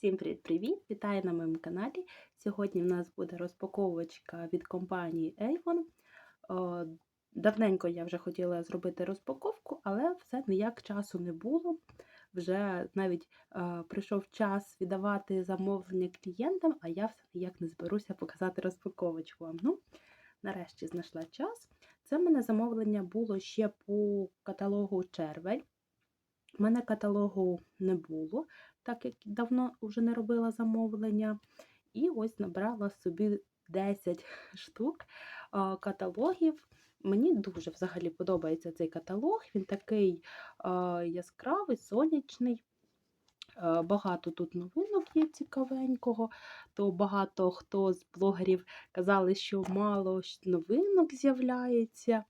Всім привіт-привіт! Вітаю на моєму каналі. Сьогодні в нас буде розпаковочка від компанії Avon. Давненько я вже хотіла зробити розпаковку, але все ніяк часу не було. Вже навіть е, прийшов час віддавати замовлення клієнтам, а я все ніяк не зберуся показати розпаковочку вам. Ну, нарешті знайшла час. Це в мене замовлення було ще по каталогу Червель. У мене каталогу не було, так як давно вже не робила замовлення. І ось набрала собі 10 штук каталогів. Мені дуже взагалі подобається цей каталог. Він такий яскравий, сонячний. Багато тут новинок є цікавенького, то багато хто з блогерів казали, що мало новинок з'являється.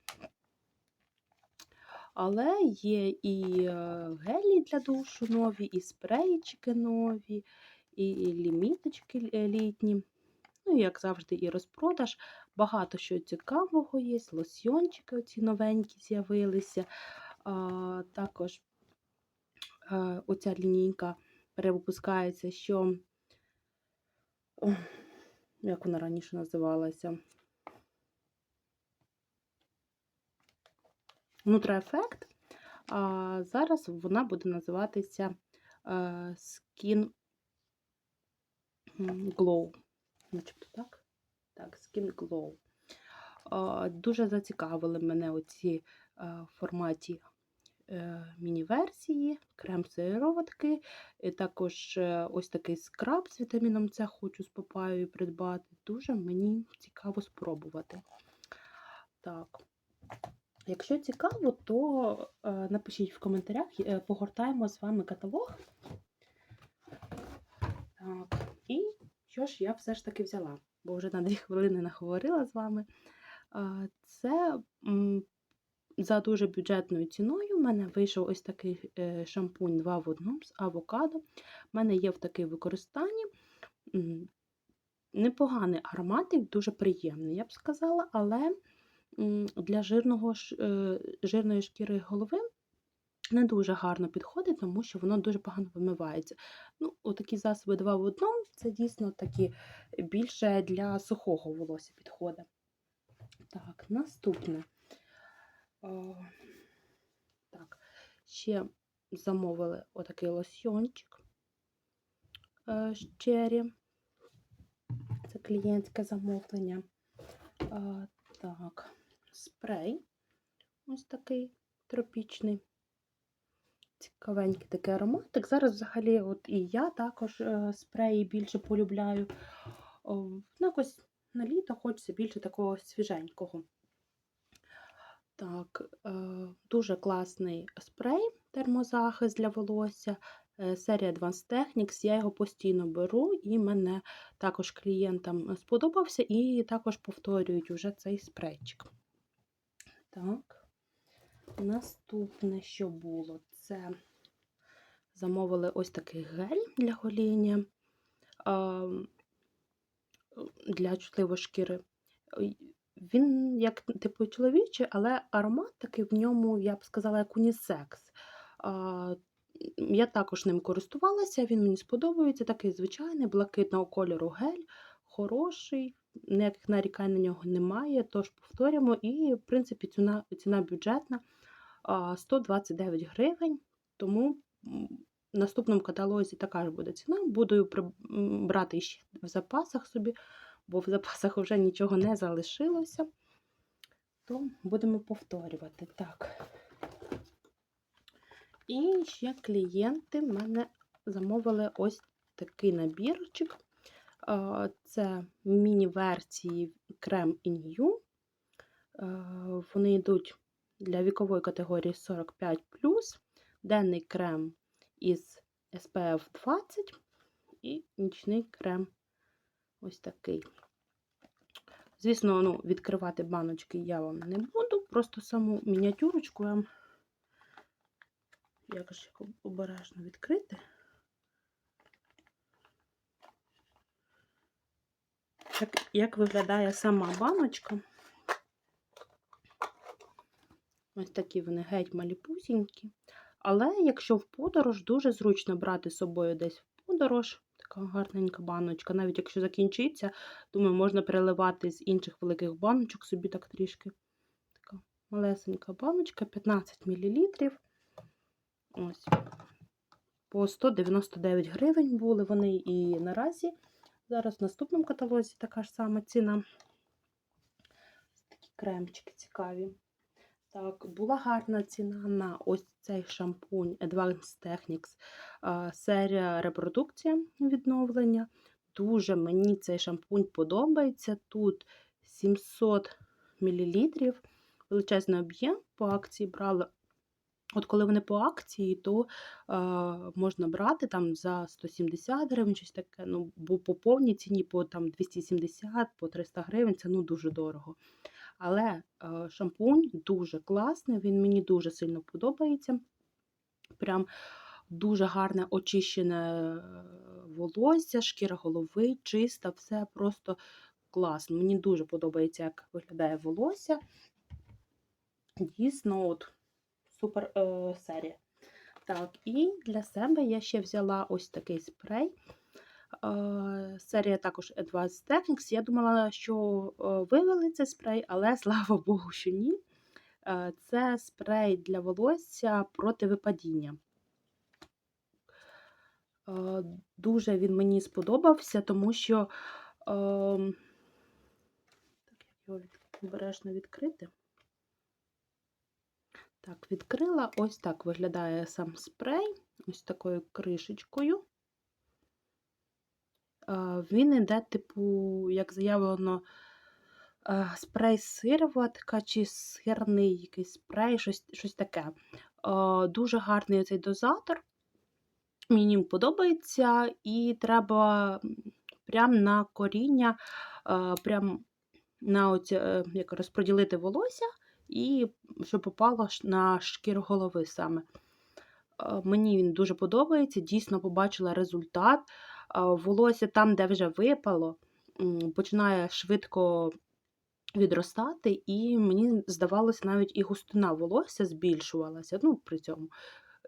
Але є і е, гелі для душу нові, і спрейчики нові, і ліміточки е, літні. Ну, як завжди, і розпродаж. Багато що цікавого є. Лосьйончики оці новенькі з'явилися. А, Також а, е, оця лінійка перевипускається, що, О, як вона раніше називалася? Нутроефект. А зараз вона буде називатися е, Skin Glow. Начебто так? Так, Skin Glow. Дуже зацікавили мене оці е, в форматі е, міні-версії, крем сироватки, і також ось такий скраб з вітаміном С хочу з папайою придбати. Дуже мені цікаво спробувати. Так. Якщо цікаво, то е, напишіть в коментарях, е, погортаємо з вами каталог. Так, І що ж я все ж таки взяла, бо вже на 2 хвилини наговорила з вами. Е, це за дуже бюджетною ціною. У мене вийшов ось такий шампунь 2 в 1 з авокадо. У мене є в такий використанні. Непоганий ароматик, дуже приємний, я б сказала, але для жирного, е, жирної шкіри голови не дуже гарно підходить, тому що воно дуже погано вимивається. Ну, Отакі засоби два в одному це дійсно такі більше для сухого волосся підходить. Так, наступне. О, так, ще замовили отакий лосьйончик е, з Черрі. Це клієнтське замовлення. А, Так, спрей. Ось такий тропічний. Цікавенький такий ароматик. Зараз, взагалі, от і я також е, спреї більше полюбляю. Якось на літо хочеться більше такого свіженького. Так, е, дуже класний спрей, термозахист для волосся. Е, серія Advanced Technics, я його постійно беру, і мене також клієнтам сподобався, і також повторюють уже цей спрейчик. Так, наступне, що було, це замовили ось такий гель для гоління для чутливої шкіри. Він, як типу чоловічий, але аромат такий в ньому, я б сказала, як унісекс. Я також ним користувалася, він мені сподобається. Такий звичайний, блакитного кольору гель, хороший, ніяких нарікань на нього немає. Тож повторюємо, і, в принципі, ціна, ціна бюджетна 129 гривень. Тому в наступному каталозі така ж буде ціна. Буду брати ще в запасах собі, бо в запасах вже нічого не залишилося. То будемо повторювати. Так. І ще клієнти в мене замовили ось такий набірчик. Це міні-версії крем New. Вони йдуть для вікової категорії 45, денний крем із SPF 20 і нічний крем ось такий. Звісно, ну, відкривати баночки я вам не буду, просто саму мініатюрочку я вам як ж обережно відкрити. Як, як виглядає сама баночка. Ось такі вони геть маліпусінькі. Але якщо в подорож, дуже зручно брати з собою десь в подорож, Така гарненька баночка. Навіть якщо закінчиться, думаю, можна переливати з інших великих баночок собі так трішки. Така малесенька баночка, 15 мл. Ось. По 199 гривень були вони і наразі. Зараз в наступному каталозі така ж сама ціна. Такі кремчики цікаві. Так, була гарна ціна на ось цей шампунь Advanced Techniques. а, Серія репродукція відновлення. Дуже мені цей шампунь подобається. Тут 700 мл, величезний об'єм по акції брала. От коли вони по акції, то е, можна брати там за 170 гривень, щось таке. Ну, бо по повній ціні по там 270, по 300 гривень це ну дуже дорого. Але е, шампунь дуже класний, він мені дуже сильно подобається. Прям дуже гарне очищене е, волосся, шкіра голови, чиста, все просто класно. Мені дуже подобається, як виглядає волосся. Дійсно, от супер е, серія. Так, і для себе я ще взяла ось такий спрей. Е, серія також Advanced Techniques. Я думала, що е, вивели цей спрей, але слава Богу, що ні. Е, це спрей для волосся проти випадіння. Дуже він мені сподобався, тому що е, так, як його обережно відкрити. Так, відкрила. Ось так виглядає сам спрей, ось такою кришечкою. Е, Він іде, типу, як заявлено, е, спрей сироватка чи сирний якийсь спрей, щось, щось таке. Е, Дуже гарний цей дозатор. Мені подобається, і треба м, прям на коріння, прям на оці, як розподілити волосся, і щоб попало на шкіру голови саме. Е, Мені він дуже подобається, дійсно побачила результат. Е, Волосся там, де вже випало, починає швидко відростати, і мені здавалося, навіть і густина волосся збільшувалася. Ну, при цьому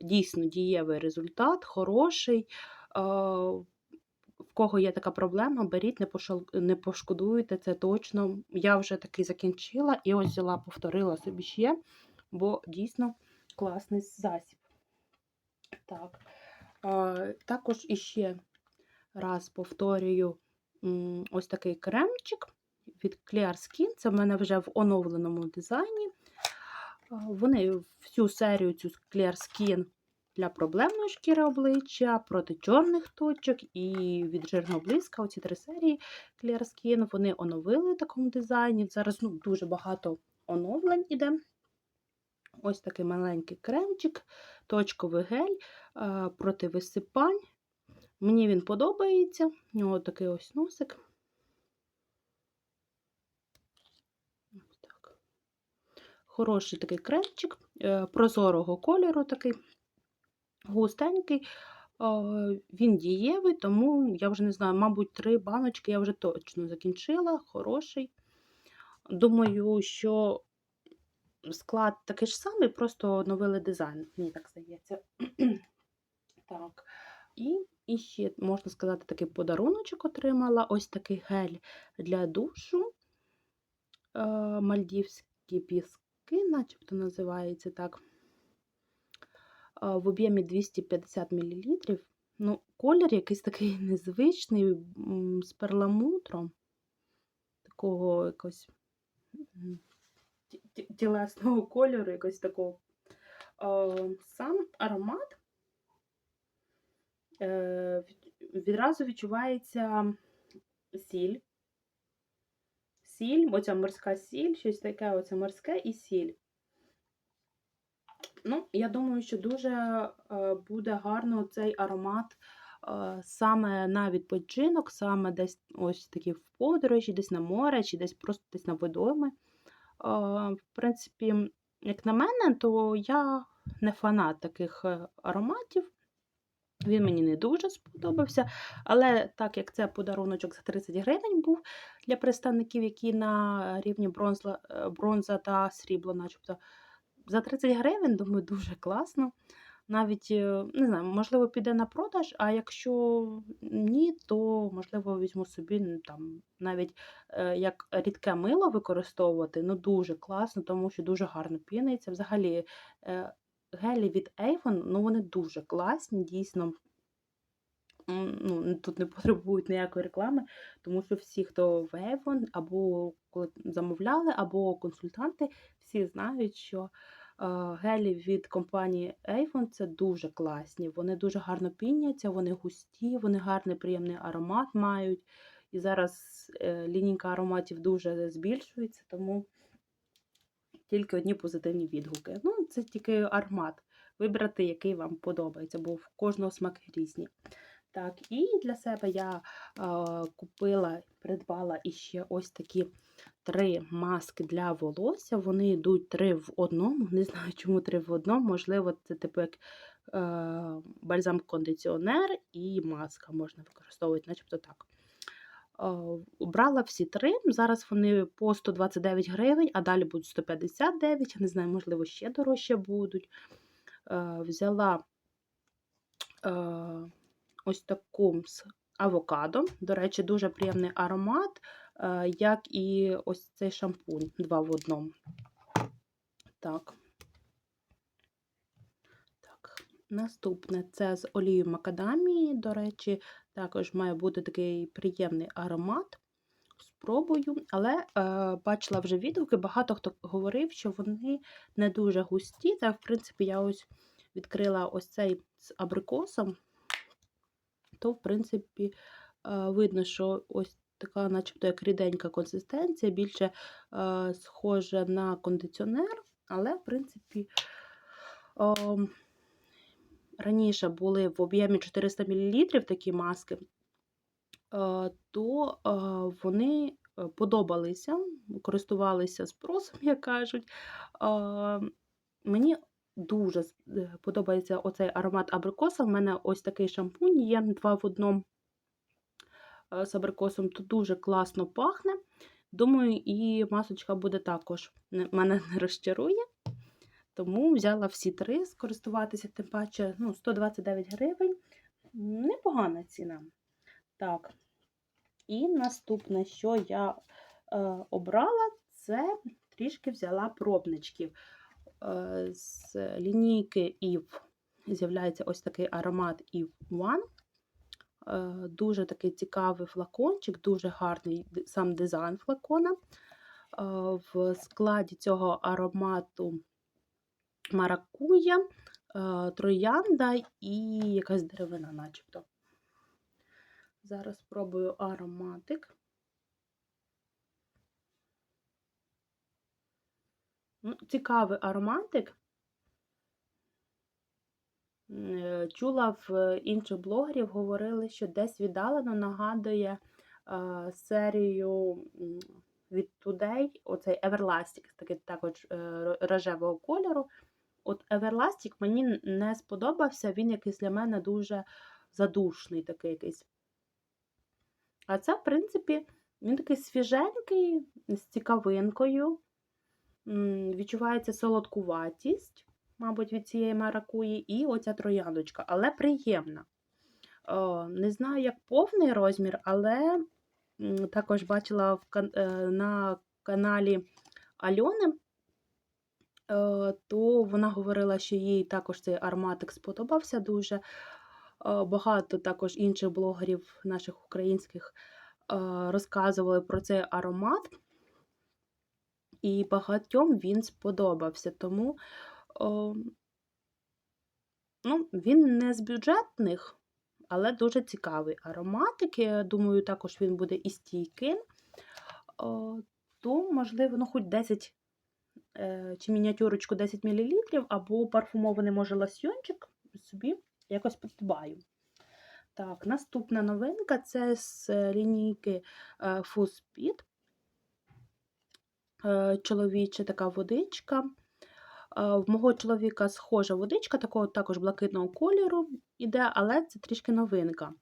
дійсно дієвий результат, хороший. В кого є така проблема, беріть, не пошал- не пошкодуєте, це точно. Я вже таки закінчила і ось взяла, повторила собі ще, бо дійсно класний засіб. Так. Також іще раз повторюю ось такий кремчик від Clear Skin. Це в мене вже в оновленому дизайні. Вони всю серію цю Clear Skin для проблемної шкіри обличчя, проти чорних точок і від жирного блиска. Оці три серії Clear Skin вони оновили в такому дизайні. Зараз ну, дуже багато оновлень іде. Ось такий маленький кремчик, точковий гель а, проти висипань. Мені він подобається. У нього такий ось носик. Хороший такий кремчик, е, прозорого кольору такий густенький. Він дієвий, тому я вже не знаю, мабуть, три баночки я вже точно закінчила. Хороший. Думаю, що склад такий ж самий, просто оновили дизайн, мені так здається. Так. І, і ще, можна сказати, такий подаруночок отримала. Ось такий гель для душу. Е, Мальдівські піски, начебто називається так. В об'ємі 250 мл. Ну, колір якийсь такий незвичний, з перламутром. Такого якось тілесного кольору, якось такого. Сам аромат е, відразу відчувається сіль. Сіль, оця морська сіль, щось таке, оце морське і сіль. Ну, я думаю, що дуже е, буде гарно цей аромат е, саме на відпочинок, саме десь ось такі в подорожі, десь на море, чи десь просто десь на водойми. Е, в принципі, як на мене, то я не фанат таких ароматів. Він мені не дуже сподобався, але так як це подаруночок за 30 гривень був для представників, які на рівні бронзла, е, бронза та срібло, начебто, за 30 гривень, думаю, дуже класно. навіть, е, не знаю, можливо, піде на продаж, а якщо ні, то, можливо, візьму собі, там, навіть, е, як рідке мило використовувати, ну, дуже класно, тому що дуже гарно піниться. Взагалі, е, гелі від Avon, ну, вони дуже класні, дійсно. Ну, тут не потребують ніякої реклами, тому що всі, хто в Avon, або замовляли, або консультанти, всі знають, що е, гелі від компанії Avon це дуже класні. Вони дуже гарно піняться, вони густі, вони гарний приємний аромат мають. І зараз е, лінійка ароматів дуже збільшується, тому тільки одні позитивні відгуки. Ну, це тільки аромат. Вибрати, який вам подобається, бо в кожного смаки різні. Так, і для себе я е, купила, придбала іще ось такі три маски для волосся. Вони йдуть три в одному. Не знаю, чому три в одному. Можливо, це типу як е, бальзам-кондиціонер і маска можна використовувати, начебто так. Е, Брала всі три. Зараз вони по 129 гривень, а далі будуть 159. Я не знаю, можливо, ще дорожче будуть. Е, Взяла. Ось таку з авокадо. До речі, дуже приємний аромат, е, як і ось цей шампунь два в одному. Так. Так. Наступне це з олією макадамії. До речі, також має бути такий приємний аромат. Спробую, але е, бачила вже відгуки, багато хто говорив, що вони не дуже густі. Та, в принципі, я ось відкрила ось цей з абрикосом то, в принципі, е, видно, що ось така, начебто, як ріденька консистенція, більше е, схожа на кондиціонер, але, в принципі, раніше були в об'ємі 400 мл такі маски, е, то вони подобалися, користувалися спросом, як кажуть. Мені Дуже е, подобається оцей аромат абрикоса. У мене ось такий шампунь є два в одному е, з абрикосом, то дуже класно пахне. Думаю, і масочка буде також мене не розчарує. Тому взяла всі три скористуватися, тим паче ну, 129 гривень. Непогана ціна. Так. І наступне, що я е, обрала, це трішки взяла пробничків. Е, з лінійки Eve з'являється ось такий аромат Eve One. Е, дуже такий цікавий флакончик, дуже гарний сам дизайн флакона. Е, в складі цього аромату маракуя, троянда і якась деревина, начебто. Зараз спробую ароматик. Ну, Цікавий ароматик. Е, чула в інших блогерів, говорили, що десь віддалено нагадує е, серію від Today, оцей Everlasting, такий також е, рожевого кольору. От Everlasting мені не сподобався, він якийсь для мене дуже задушний такий якийсь. А це, в принципі, він такий свіженький, з цікавинкою. Відчувається солодкуватість, мабуть, від цієї маракуї, і оця трояндочка, але приємна. Не знаю, як повний розмір, але також бачила е, на каналі Альони, е, то вона говорила, що їй також цей ароматик сподобався дуже. Багато також інших блогерів наших українських розказували про цей аромат і багатьом він сподобався. Тому о, ну, він не з бюджетних, але дуже цікавий ароматик. Я думаю, також він буде і стійким. О, то, можливо, ну, хоч 10 е, чи мініатюрочку 10 мл, або парфумований, може, ласьйончик собі якось придбаю. Так, наступна новинка це з лінійки е, Full Е, чоловіча така водичка. Е, в мого чоловіка схожа водичка, такого також блакитного кольору іде, але це трішки новинка.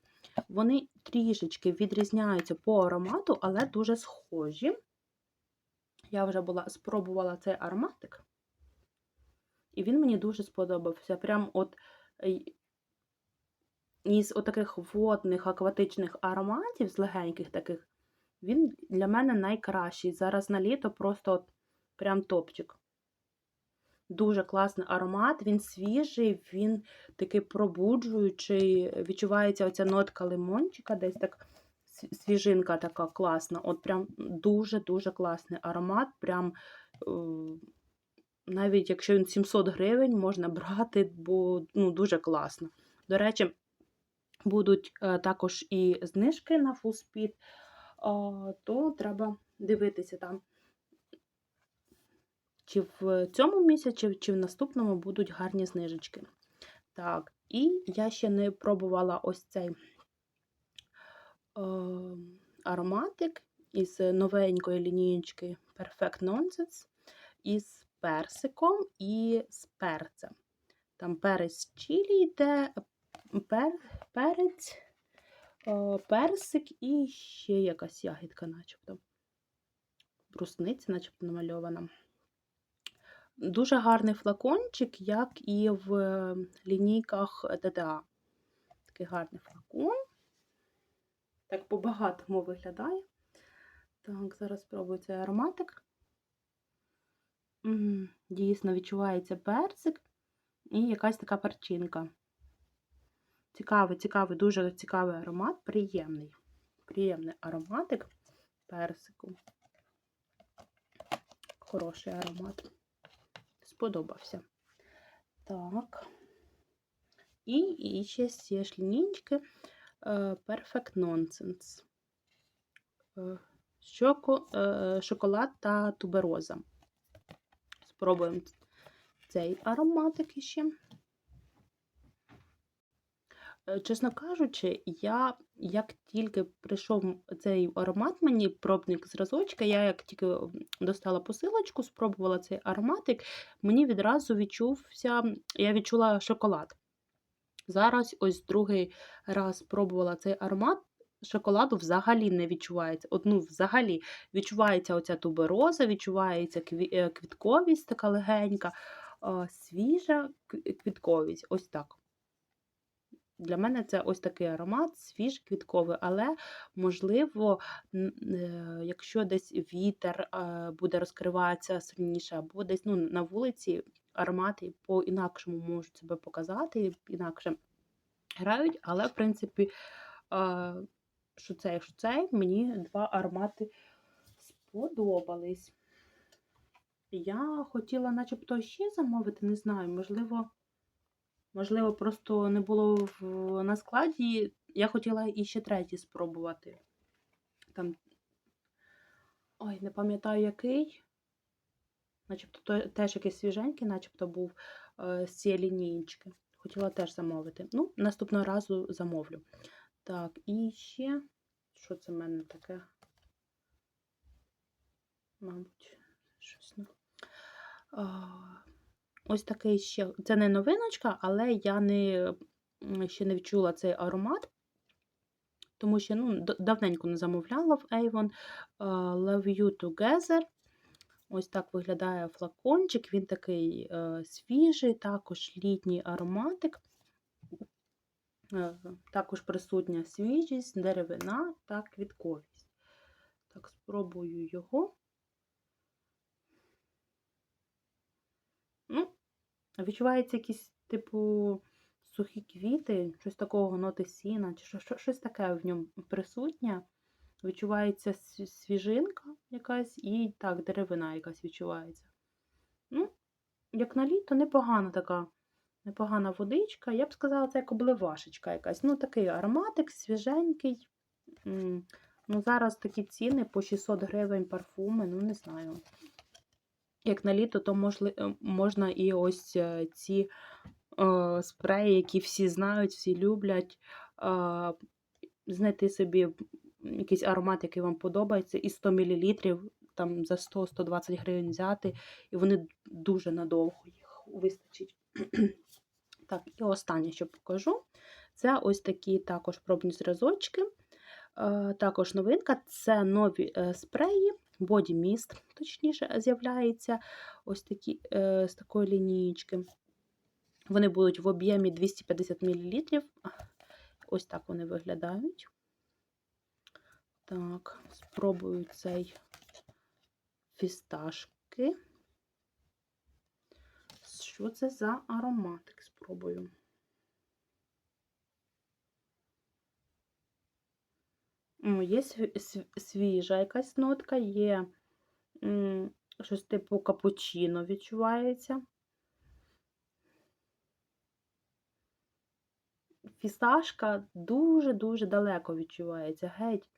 Вони трішечки відрізняються по аромату, але дуже схожі. Я вже була спробувала цей ароматик. І він мені дуже сподобався. Прям от із отаких водних акватичних ароматів, з легеньких таких, він для мене найкращий. Зараз на літо просто от прям топчик. Дуже класний аромат, він свіжий, він такий пробуджуючий. Відчувається оця нотка лимончика, десь так свіжинка така класна. От прям дуже-дуже класний аромат. Прям е, навіть якщо він 700 гривень, можна брати, бо ну, дуже класно. До речі, будуть е, також і знижки на Full Speed, то треба дивитися там. Чи в цьому місяці, чи в наступному будуть гарні знижечки. Так, і я ще не пробувала ось цей е, ароматик із новенької лінієчки Perfect Nonsense із персиком і з перцем. Там перець чилі йде, пер, перець, персик і ще якась ягідка, начебто. Брусниця, начебто намальована. Дуже гарний флакончик, як і в е, лінійках ДДА. Такий гарний флакон. Так по-багатому виглядає. Так, зараз спробую цей ароматик. Дійсно відчувається персик і якась така перчинка. Цікавий, цікавий, дуже цікавий аромат, приємний. Приємний ароматик персику. Хороший аромат. Сподобався. Так. І, і ще з цієї ж е, Perfect Nonsense. Е, Щоко, е, шоколад та тубероза. Спробуємо цей ароматик іще. Е, Чесно кажучи, я як тільки прийшов цей аромат, мені пробник зразочка, я як тільки достала посилочку, спробувала цей ароматик, мені відразу відчувся, я відчула шоколад. Зараз ось другий раз спробувала цей аромат, шоколаду взагалі не відчувається. От, ну, взагалі відчувається оця тубероза, відчувається е, квітковість така легенька, свіжа кв- квітковість. Ось так. Для мене це ось такий аромат, свіж квітковий, але, можливо, е, якщо десь вітер е, буде розкриватися сильніше, або десь ну, на вулиці аромати по-інакшому можуть себе показати, інакше грають, але, в принципі, е, що цей, що цей, мені два аромати сподобались. Я хотіла начебто ще замовити, не знаю, можливо, можливо, просто не було в, на складі. Я хотіла і ще третій спробувати. Там, ой, не пам'ятаю який. Начебто то- теж якийсь свіженький, начебто був е, з цієї лінієчки. Хотіла теж замовити. Ну, наступного разу замовлю. Так, і ще, що це в мене таке? Мабуть, щось. ну. Ось такий ще. Це не новиночка, але я не, ще не відчула цей аромат. Тому що ну, давненько не замовляла в Avon. Love You Together. Ось так виглядає флакончик. Він такий е, свіжий, також літній ароматик. Е, Також присутня свіжість, деревина та квітковість. Так, спробую його. Ну, відчувається якісь, типу, сухі квіти, щось такого ноти сіна, чи що, що- щось таке в ньому присутнє. Відчувається свіжинка якась і так, деревина якась відчувається. Ну, як на літо, непогана така, непогана водичка. Я б сказала, це як обливашечка якась. Ну, такий ароматик, свіженький. Ну, зараз такі ціни по 600 гривень парфуми, ну не знаю. Як на літо, то е, можна і ось е, ці е, спреї, які всі знають, всі люблять, е, знайти собі якийсь аромат, який вам подобається, і 100 мл там за 100-120 гривень взяти, і вони дуже надовго їх вистачить. Так, і останнє, що покажу, це ось такі також пробні зразочки. Е, Також новинка це нові е, спреї Mist, точніше, з'являється ось такі, е, з такої лінієчки. Вони будуть в об'ємі 250 мл. Ось так вони виглядають. Так, спробую цей фісташки. Що це за ароматик? Спробую. Є свіжа якась нотка, є щось типу капучино відчувається. Фісташка дуже-дуже далеко відчувається. Геть.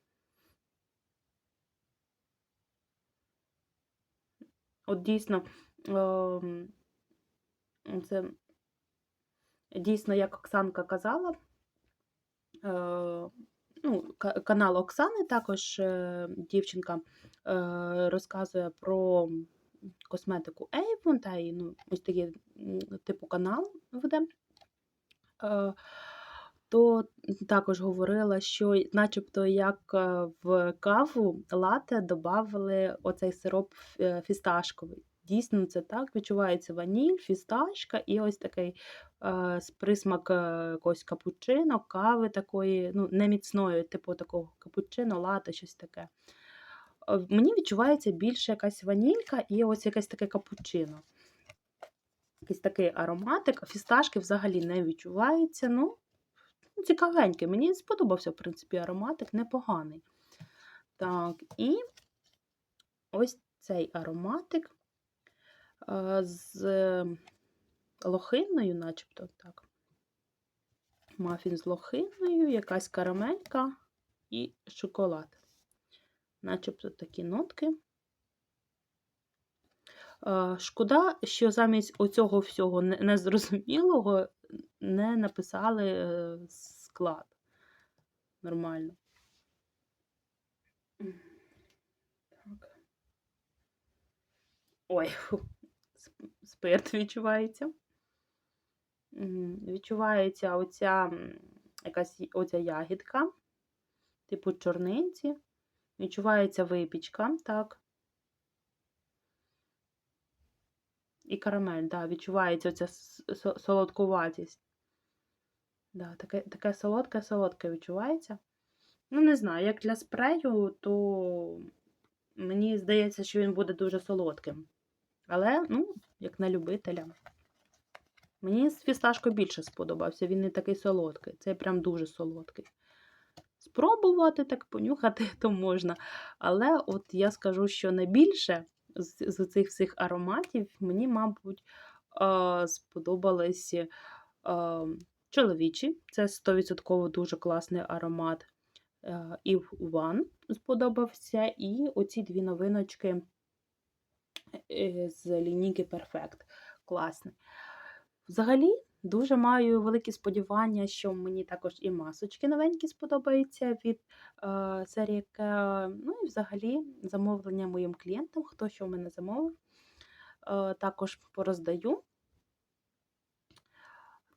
От дійсно, ем, це дійсно, як Оксанка казала, е, ну, канал Оксани також е, дівчинка е, розказує про косметику Avon, та і ну, ось такий типу канал веде. Е, то також говорила, що начебто як в каву лате додавали оцей сироп фісташковий. Дійсно, це так. Відчувається ваніль, фісташка і ось такий е, присмак е, якогось капучино, кави такої, ну, не міцної, типу такого капучино, лате, щось таке. Е, Мені відчувається більше якась ванілька і ось якесь таке капучино. Якийсь такий ароматик, фісташки взагалі не відчувається. Ну, ну, цікавенький. Мені сподобався, в принципі, ароматик, непоганий. Так, і ось цей ароматик з лохиною, начебто так. Мафін з лохиною, якась карамелька і шоколад. Начебто такі нотки. Е, Шкода, що замість оцього всього незрозумілого не написали е, склад. Нормально. Так. Ой, фу, спирт відчувається. Відчувається оця якась оця ягідка, типу чорниці. Відчувається випічка, так. І карамель, да, відчувається оця солодкуватість. Да, таке, таке солодке, солодке відчувається. Ну, не знаю, як для спрею, то мені здається, що він буде дуже солодким. Але, ну, як на любителя. Мені з фісташкою більше сподобався, він не такий солодкий. Це прям дуже солодкий. Спробувати так понюхати, то можна. Але от я скажу, що найбільше з, з цих всіх ароматів мені, мабуть, е, сподобались е, чоловічі. Це 100% дуже класний аромат. Е, Eve One сподобався. І оці дві новиночки з лінійки Perfect. Класний. Взагалі, дуже маю великі сподівання, що мені також і масочки новенькі сподобаються від е, серії Kea. Ну і взагалі замовлення моїм клієнтам, хто що в мене замовив, е, також пороздаю.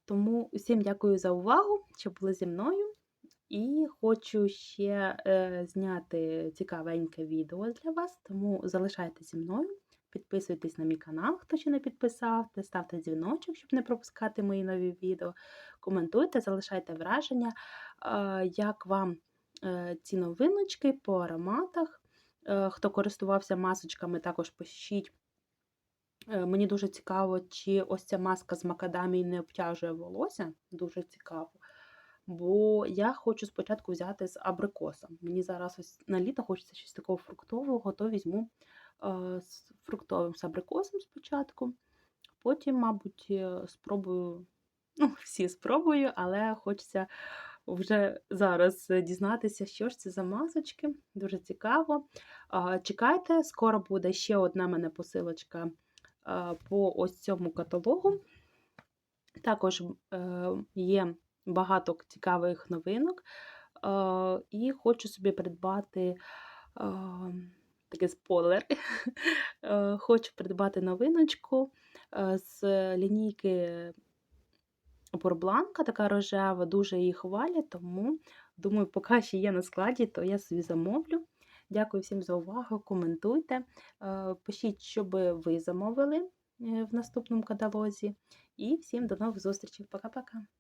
Тому всім дякую за увагу, що були зі мною. І хочу ще е, зняти цікавеньке відео для вас, тому залишайтеся зі мною. Підписуйтесь на мій канал, хто ще не підписав, та ставте дзвіночок, щоб не пропускати мої нові відео. Коментуйте, залишайте враження, як вам е, ці новиночки по ароматах. Е, Хто користувався масочками, також пишіть. Е, Мені дуже цікаво, чи ось ця маска з макадамії не обтяжує волосся. Дуже цікаво. Бо я хочу спочатку взяти з абрикосом. Мені зараз ось на літо хочеться щось такого фруктового, то візьму з фруктовим з абрикосом спочатку. Потім, мабуть, е, спробую, ну, всі спробую, але хочеться вже зараз дізнатися, що ж це за масочки. Дуже цікаво. Чекайте, скоро буде ще одна мене посилочка е, по ось цьому каталогу. Також е, є багато цікавих новинок. І хочу собі придбати е, такий спойлер. Е, Хочу придбати новиночку е, з лінійки Порбланка, така рожева, дуже її хвалять, тому думаю, поки ще є на складі, то я собі замовлю. Дякую всім за увагу. Коментуйте, е, пишіть, що би ви замовили в наступному каталозі. І всім до нових зустрічей. Пока-пока.